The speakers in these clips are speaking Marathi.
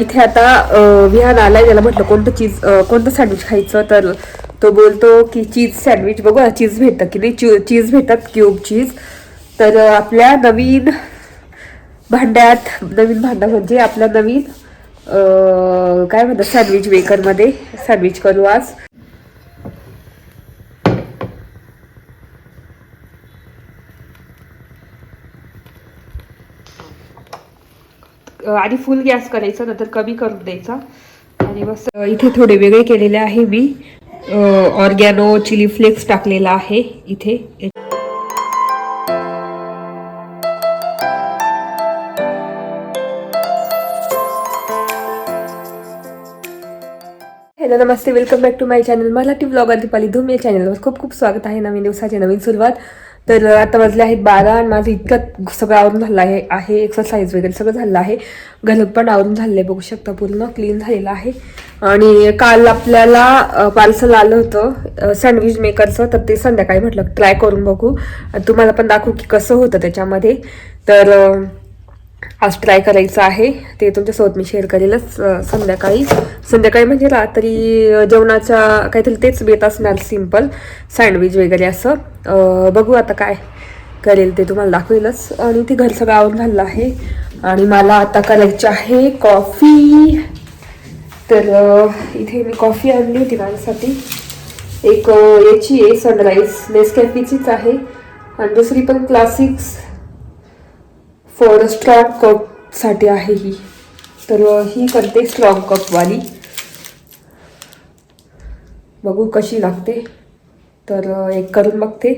इथे आता विहान आलाय त्याला म्हटलं कोणतं चीज कोणतं सँडविच खायचं? तर तो बोलतो की चीज सँडविच बघू चीज भेटतं की नाही? चीज भेटतात क्यूब चीज तर आपल्या नवीन भांड्यात नवीन भांडं म्हणजे आपल्या नवीन काय म्हणतात सँडविच मेकरमध्ये सँडविच करू आज. आधी फुल गॅस करायचा नंतर कमी करून द्यायचा. आणि बस इथे थोडे वेगळे केलेले आहे मी. ऑर्गॅनो चिली फ्लेक्स टाकलेला आहे इथे. Hello Namaste. Welcome back to my channel Marathi blogger Deepali Dhoom या चॅनलवर खूप खूप स्वागत आहे नवीन दिवसाची नवीन सुरुवात. तर आता वाजले आहेत बारा आणि माझं इतकं सगळं आवरून झालं आहे आहे एक्सरसाइज वगैरे सगळं झालं आहे. घर पण आवरून झालं आहे बघू शकता पूर्ण क्लीन झालेलं आहे. आणि काल आपल्याला पार्सल आलं होतं सँडविच मेकरचं तर ते संध्याकाळी म्हटलं ट्राय करून बघू. तुम्हाला पण दाखवू की कसं होतं त्याच्यामध्ये. तर आज ट्राय करायचं आहे ते तुमच्यासोबत मी शेअर करेलच संध्याकाळी. संध्याकाळी म्हणजे रात्री जेवणाच्या काहीतरी तेच बेत असणार सिंपल सँडविच वगैरे असं. बघू आता काय करेल ते तुम्हाला दाखवेलच. आणि ते घर सगळं आवरून झालं आहे. आणि मला आता करायची आहे कॉफी तर इथे मी कॉफी आणली होती माझ्यासाठी. एक याची आहे सनराईज नेसकॅफीचीच आहे. आणि दुसरी पण क्लासिक्स फॉर स्ट्रॉंग कपसाठी आहे ही. तर ही करते स्ट्रॉंग कपवाली बघू कशी लागते. तर एक करून बघते.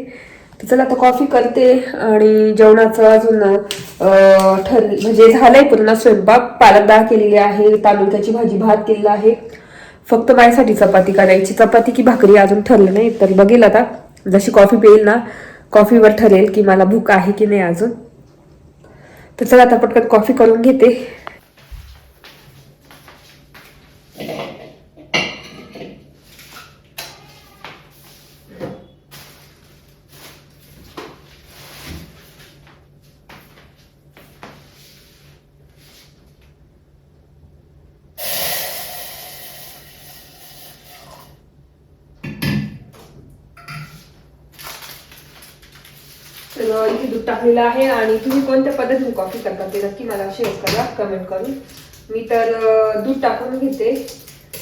तर चला आता कॉफी करते आणि जेवणाचं अजून ठर म्हणजे झालंय पूर्ण स्वयंपाक. पालक डाळ केलेली आहे तालुक्याची भाजी भात केलेला आहे. फक्त माझ्यासाठी चपाती करायची. चपाती की भाकरी अजून ठरलं नाही तर बघेल आता. जशी कॉफी पेईल ना कॉफीवर ठरेल की मला भूक आहे की नाही अजून. तर चला आता पटकन कॉफी करून घेते तर इथे दूध टाकलेलं आहे आणि तुम्ही कोणत्या पद्धतीने कॉफी करता ते नक्की मला शेअर करा कमेंट करून. मी तर दूध टाकून घेते.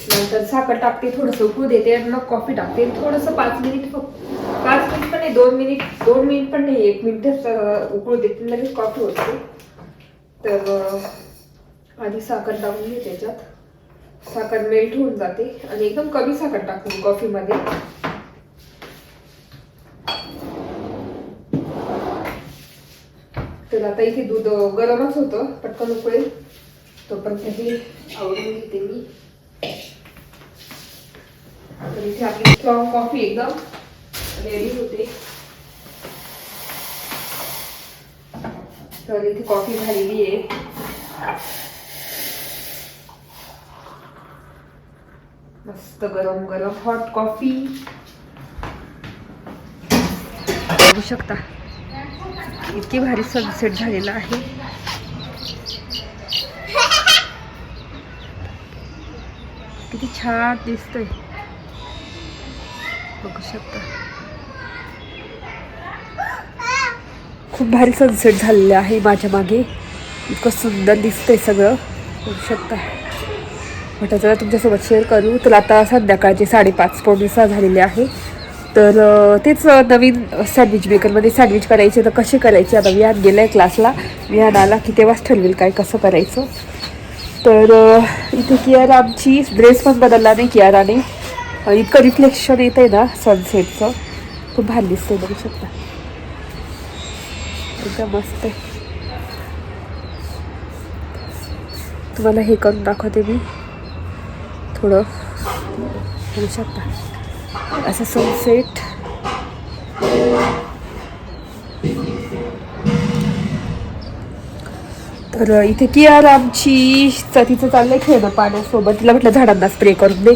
नंतर साखर टाकते थोडंसं उकळू देते मग कॉफी टाकते. थोडंसं पाच मिनिट पाच मिनिट पण नाही दोन मिनिट दोन मिनिट पण नाही एक मिनिटच उकळू देते लगेच कॉफी होते. तर आधी साखर टाकून घेते त्याच्यात साखर मेल्ट होऊन जाते. आणि एकदम कमी साखर टाकते कॉफीमध्ये तर आता इथे दूध गरमच होतं. पटकन उकळेल. पण हे आवडून घेते मी. तर इथे आपली स्ट्रॉंग कॉफी एकदम रेडी होते. तर इथे कॉफी झालेली आहे. मस्त गरम गरम हॉट कॉफी बघू शकता. इतकी भारी सनसेट झालेला आहे. किती छान दिसतंय. बघू शकता. खूप भारी सनसेट झालेलं आहे माझ्या मागे. इतकं सुंदर दिसतंय सगळं. बघू शकता. म्हटलं चला तुमच्यासोबत शेअर करू. तर आता संध्याकाळचे साडेपाच पावणे सहा झालेले आहे. तर तेच नवीन सँडविच बेकरमध्ये सँडविच करायचे तर कसे करायचे? आता विहान गेलं आहे क्लासला विहान आला की तेव्हाच ठरवेल काय कसं करायचं. तर इथे इथे कियारामची ड्रेस पण बदलला नाही कियाराने. इतकं रिफ्लेक्शन येत आहे ना सनसेटचं खूप भारी दिसतंय बघू शकता. एकदम मस्त आहे. तुम्हाला हे करून दाखवते मी. थोडं. बघू शकता. असं सनसेट तर इथे कियार आमची तिचं चाललंय खेळणं पाण्यासोबत. तिला म्हटलं झाडांना स्प्रे करून दे.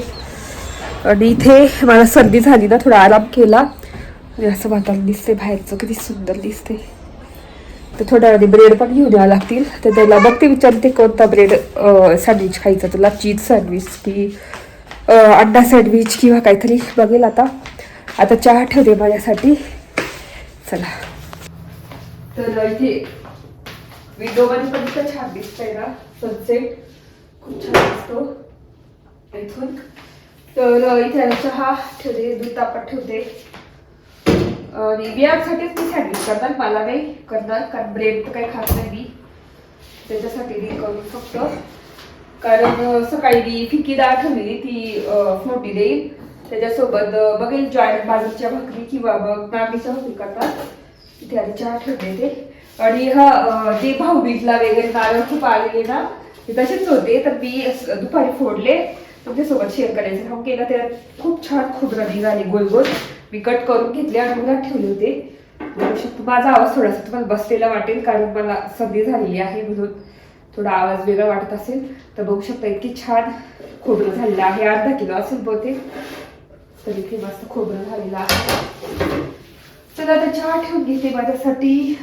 आणि इथे मला सर्दी झाली ना थोडा आराम केला. आणि असं वातावरण दिसते बाहेरचं किती सुंदर दिसते तर थोड्या वेळाने ब्रेड पण घेऊन यावं लागतील. तर त्याला बघते विचारते कोणता ब्रेड सँडविच खायचा. तुला चीज सँडविच की अंडा सँडविच किंवा काहीतरी बघेल आता. आता चहा ठेवते माझ्यासाठी. चला. तर इथे विंडोमध्ये पण इतकं छान दिसतंय ना सनसेट खूप छान दिसतो. इथून. तर इथे चहा ठेवते दूध तापत ठेवते. आणि बियासाठीच मी सँडविच करणार मला नाही करणार कारण ब्रेड तर काही खात नाही मी. त्याच्यासाठी मी करून फक्त कारण सकाळी मी फिकी डाळ ठेवलेली ती फोडणी देईल. त्याच्यासोबत बघेल जॉईंट बाजूच्या भाकरी किंवा मग नागलीच्या भाकरी करतात. तिथे आधी चहा ठेवते ते आणि हा ते जे भाऊबीजला वगैरे नारळ खूप आलेले ना ते तसेच होते. तर मी असं दुपारी फोडले. तुमच्यासोबत शेअर करायचं हा केला त्यात खूप छान खोबरं निघाली गोल गोल. मी कट करून घेतले आणि मुलात ठेवले होते. माझा आवाज थोडासा तुम्हाला बसलेला वाटेल कारण मला संधी झालेली आहे म्हणून. थोडा आवाज वेगळा वाटत असेल तर बघू शकता इतकी छान खोबरं झालेलं आहे. अर्धा किलो असेल बहुतेक. तर इथे मस्त खोबरं झालेलं आहे. चला आता चहा ठेवून घेते माझ्यासाठी.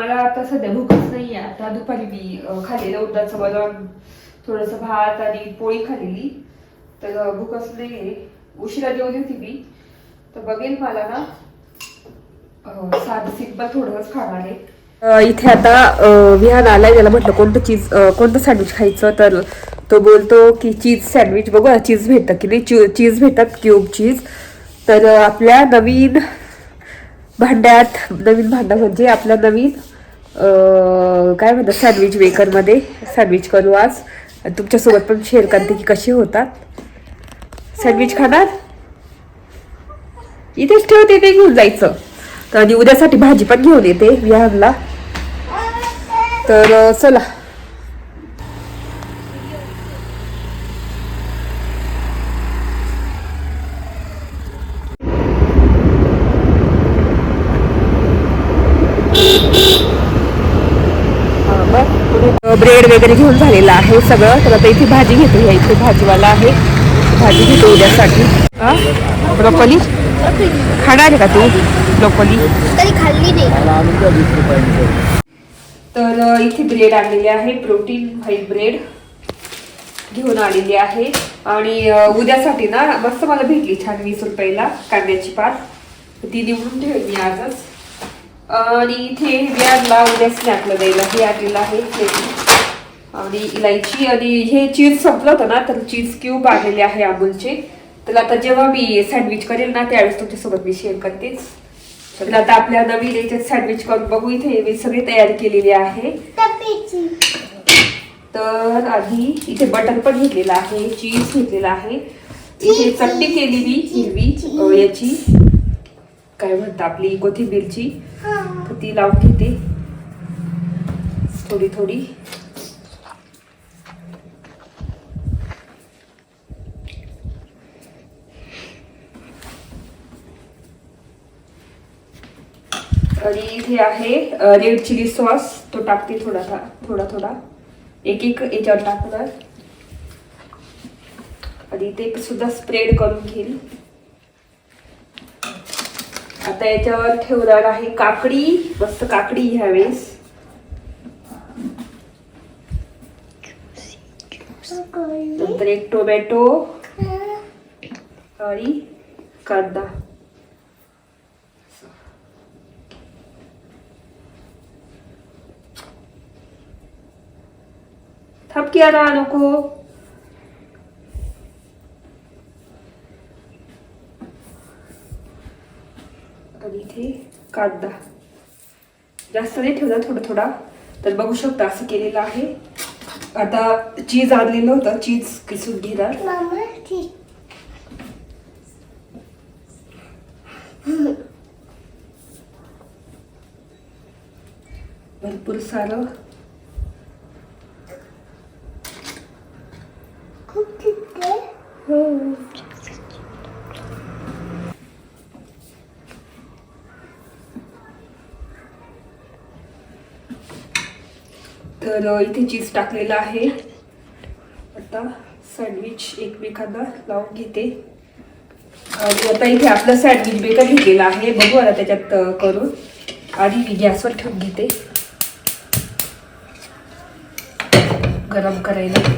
मला आता सध्या भूकच नाही आहे आता दुपारी मी खाल्लेलं उडदाचं वरण थोडस भात आणि पोळी खाल्लेली. तर भूकच नाही आहे उशिरा जेवली होती मी. तर बघेल मला ना साधं सिंपल थोडंच खाणार आहे. इथे आता विहान आलाय. त्याला म्हटलं कोणतं चीज कोणतं सँडविच खायचं? तर तो बोलतो की चीज सँडविच. बघू ना चीज भेटतं की नाही? चीज भेटतात क्यूब चीज. तर आपल्या नवीन भांड्यात नवीन भांडा म्हणजे आपल्या नवीन काय म्हणतात सँडविच मेकरमध्ये सँडविच करू आज. तुमच्यासोबत पण शेअर करते की कसे होतात. सँडविच खाणार? इथेच ठेवते ते घेऊन जायचं. तर आणि उद्यासाठी भाजी पण घेऊन येते विहारला तर चला. ब्रेड वगैरे घेऊन झालेलं आहे सगळं. तर आता इथे भाजी घेतो ह्या इथे भाजीवाला आहे. भाजी घेतो उद्यासाठी. ब्रोकोली? खाणार आहे का तू ब्रोकोली? तर इथे ब्रेड आणलेले आहे. प्रोटीन व्हाईट ब्रेड घेऊन आलेली आहे. आणि उद्यासाठी ना मस्त मला भेटली छान वीस रुपयाला कांद्याची पात. ती निवडून ठेवली मी आजच. आणि इथे व्याजला उद्या स्नॅकला द्यायला हे आणलेलं आहे. आणि इलायची आणि हे चीज संपलं होतं ना तर चीज क्यूब आणलेले आहे अमूलचे. तर आता जेव्हा मी सँडविच करेल ना त्यावेळेस तुमच्यासोबत मी शेअर करतेच तर आता आपल्या नवीन याच्यात सँडविच करून बघू इथे मी सगळी तयारी केलेली आहे. तर आधी इथे बटर पण घेतलेलं आहे चीज घेतलेलं आहे. इथे चटणी केली मी हिरवी याची काय म्हणतात आपली कोथिंबीरची? तर ती लावून घेते थोडी थोडी. आणि इथे आहे रेड चिली सॉस. तो टाकते थोडा थोडा थोडा. एक एक याच्यावर टाकणार. आणि ते सुद्धा स्प्रेड करून घेईल. आता याच्यावर ठेवणार आहे काकडी. मस्त काकडी ह्यावेळेस नंतर एक टोमॅटो. आणि कांदा. थपकी आणा नको. इथे कांदा जास्त नाही ठेवला थोडा थोडा. तर बघू शकता असं केलेलं आहे. आता चीज आणलेलं होतं. चीज किसून घेणार. भरपूर सारं खूप ठीक आहे तर इथे चीज टाकलेलं आहे. आता सँडविच एकमेकांना लावून घेते. आणि आता इथे आपलं सँडविच बेकर घेतलेलं आहे. बघू आता त्याच्यात करून. आधी मी गॅसवर ठेवून घेते. गरम करायला.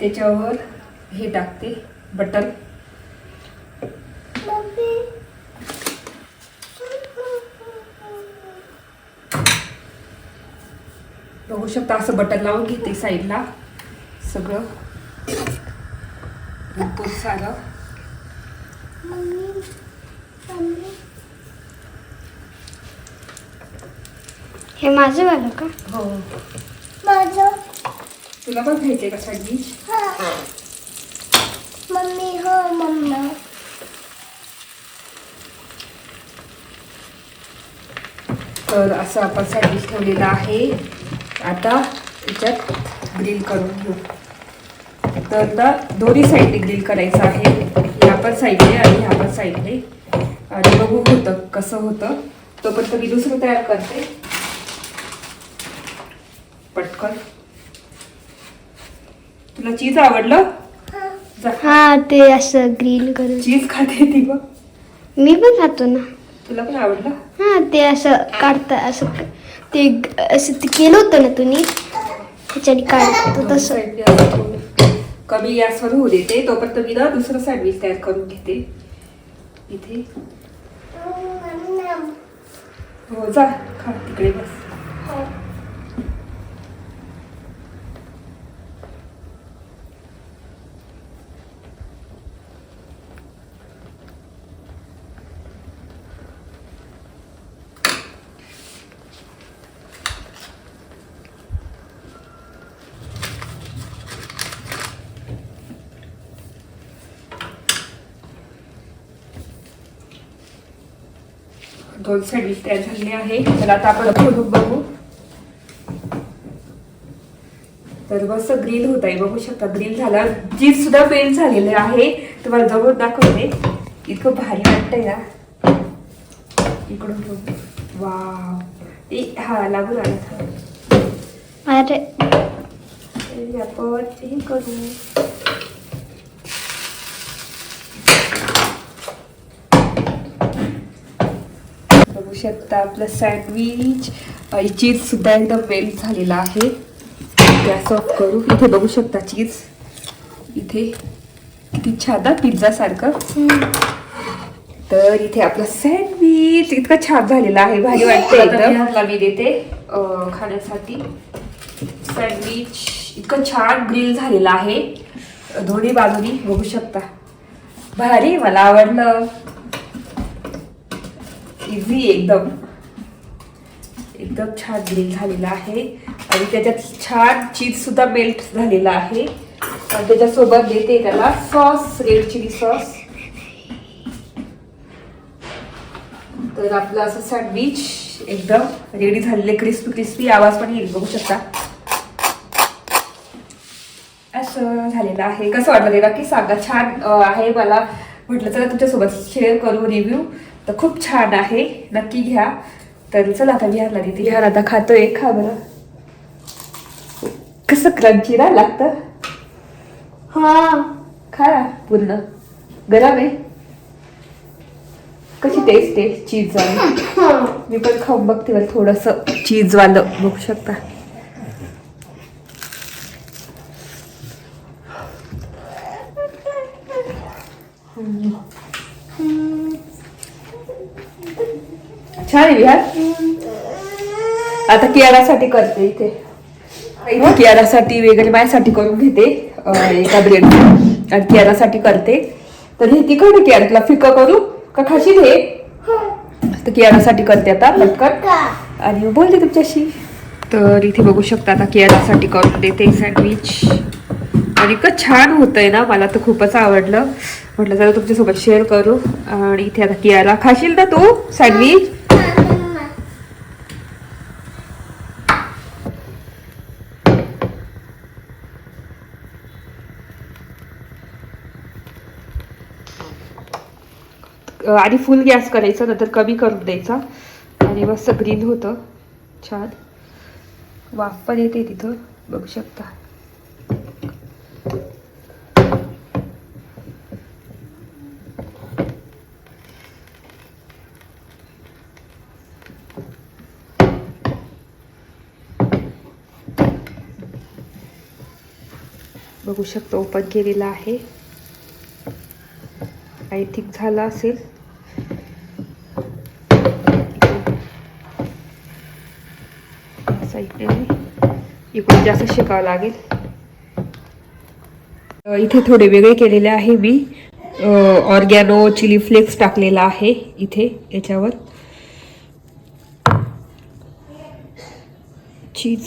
त्याच्यावर हे टाकते बटर मम्मी बघू शकता असं बटर लावून घेते साईडला सगळं. भरपूर सारं. मम्मी मम्मी हे माझं वालं का? हो. माझं. तुला पण खायचंय का सँडविच हा. मम्मी हो मम्मा. तर असं आपण सँडविच ठेवलेलं आहे. आता त्याच्यात ग्रिल करून घेऊ. तर ना दोन्ही साईडने ग्रिल करायचं आहे. ह्या पण साईडने आणि ह्या पण साईडने आणि बघू होतं कसं होतं. तोपर्यंत मी दुसरं तयार करते. पटकन. तुला चीज आवडलं? हा. ते असं ग्रिल करून. चीज खाते ती बघ. मी पण खातो ना. तुला पण आवडलं? हा ते असं काढता असं ते असं ते केलं होतं ना तुम्ही? त्याच्याने काढतो तसं. कमी गॅसवर होऊ देते. तोपर्यंत मी ना दुसरं सँडविच तयार करून घेते. इथे. हो जा. खा. तिकडे बस. दोन सँडविच तयार झालेले आहे. तर आता आपण खोलून बघू. तर मस्त ग्रिल होत आहे बघू शकता ग्रिल झाला. चीज सुद्धा मेल्ट झालेले आहे. तुम्हाला जवळ दाखवते. इतकं भारी वाटतंय ना. इकडून वाव ए हा लागून आला अरे. आपण हे करू. बघू शकता. आपलं सँडविच आणि चीज सुद्धा एकदम मेल्ट झालेला आहे. गॅस ऑफ करू. इथे बघू शकता चीज इथे किती छान ना पिझ्झा सारखं. तर इथे आपलं सँडविच इतकं छान झालेलं आहे. भारी वाटतं एकदम. मी देते खाण्यासाठी. सँडविच इतकं छान ग्रिल झालेलं आहे. दोन्ही बाजूनी बघू शकता. भारी मला आवडलं. इझी एकदम. एकदम छान ग्रिल झालेला आहे. आणि त्याच्यात छान चीजसुद्धा मेल्ट झालेला आहे. आणि त्याच्यासोबत देते त्याला सॉस रेड चिली सॉस तर आपलं असं सँडविच एकदम रेडी झालेले क्रिस्पी क्रिस्पी आवाज पण येईल बघू शकता. असं झालेलं आहे. कसं वाटलं ते नक्की सांगा? छान आहे मला. म्हटलं चला तुमच्यासोबत शेअर करू रिव्ह्यू तर खूप छान आहे. नक्की घ्या. तर चला आता विहारला देते. विहार आता खातोय. खा बरं. कसं क्रंची ना लागतं. हा. खा पूर्ण. गरम आहे. कशी टेस्ट आहे? चीज मी पण खाऊन बघते थोडस. चीज वालं. बघू शकता. छान आहे विहार. आता कियारासाठी करते इथे. कियारासाठी वगैरे माझ्यासाठी करून घेते एका ब्रेड आणि कियारासाठी करते. तर हे तिखट आहे कियारा तुला फिकं करू? का खाशील हे? तर कियारासाठी करते आता पटकन. आणि बोलते तुमच्याशी. तर इथे बघू शकता आता कियारासाठी करून देते सँडविच आणि इतकं छान होतंय ना मला तर खूपच आवडलं. म्हटलं जरा तुमच्यासोबत शेअर करू. आणि इथे आता कियाला खाशील ना तू सँडविच आधी फुल गॅस करायचा नंतर कमी करून द्यायचा. आणि मस्त ग्रीन होतं. छान. वाफ पण येते तिथं. बघू शकता. बघू शकता ओपन केलेला आहे. आय थिंक झाला असेल साईडने इकडून जास्त शिकावं लागेल. इथे थोडे वेगळे केलेले आहे मी. ऑर्गॅनो चिली फ्लेक्स टाकलेला आहे इथे याच्यावर. चीज.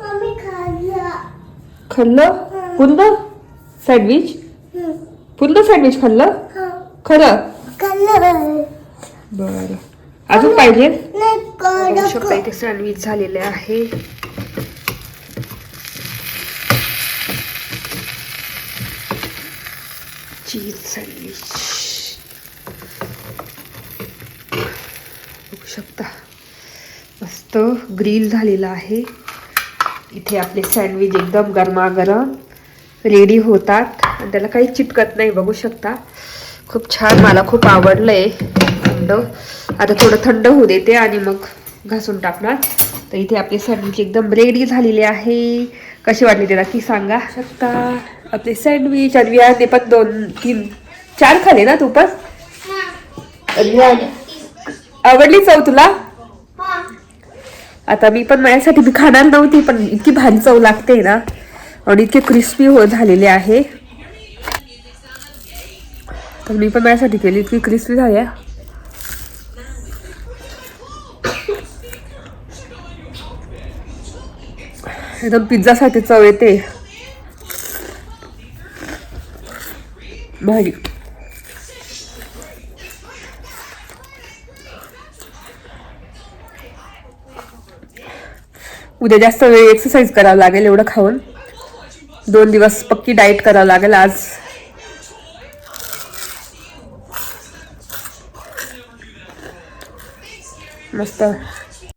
मम्मी खाल्ला. पूर्ण सँडविच पूर्ण सँडविच खाल्लं? हा. खरं? खाल्लं. बरं. अजून पाहिजे? बघू शकता इथे सँडविच झालेले आहे. चीज सँडविच बघू शकता. मस्त ग्रिल झालेला आहे. इथे आपले सँडविच एकदम गरमागरम रेडी होतात. आणि त्याला काही चिटकत नाही बघू शकता. खूप छान मला खूप आवडलंय. थंड. आता थोडं थंड होऊ देते आणि मग घासून टाकणार. तर इथे आपली सँडविच एकदम रेडी झालेली आहे. कशी वाटली ते नक्की सांगा. शकता. आपले सँडविच आणि विहाने पण दोन तीन चार खाले ना तू पण? आवडली चव तुला? आता मी पण माझ्यासाठी मी खाणार नव्हती पण इतकी भारी चव लागते ना. आणि इतके क्रिस्पी हो झालेले आहे. तर मी पण माझ्यासाठी केली इतकी क्रिस्पी झाल्या एकदम पिझ्झासाठी चव येते. भारी. उद्या जास्त वेळ एक्सरसाइज करावं लागेल एवढं खाऊन. दोन दिवस पक्की डाएट करावं लागेल आज. मस्त.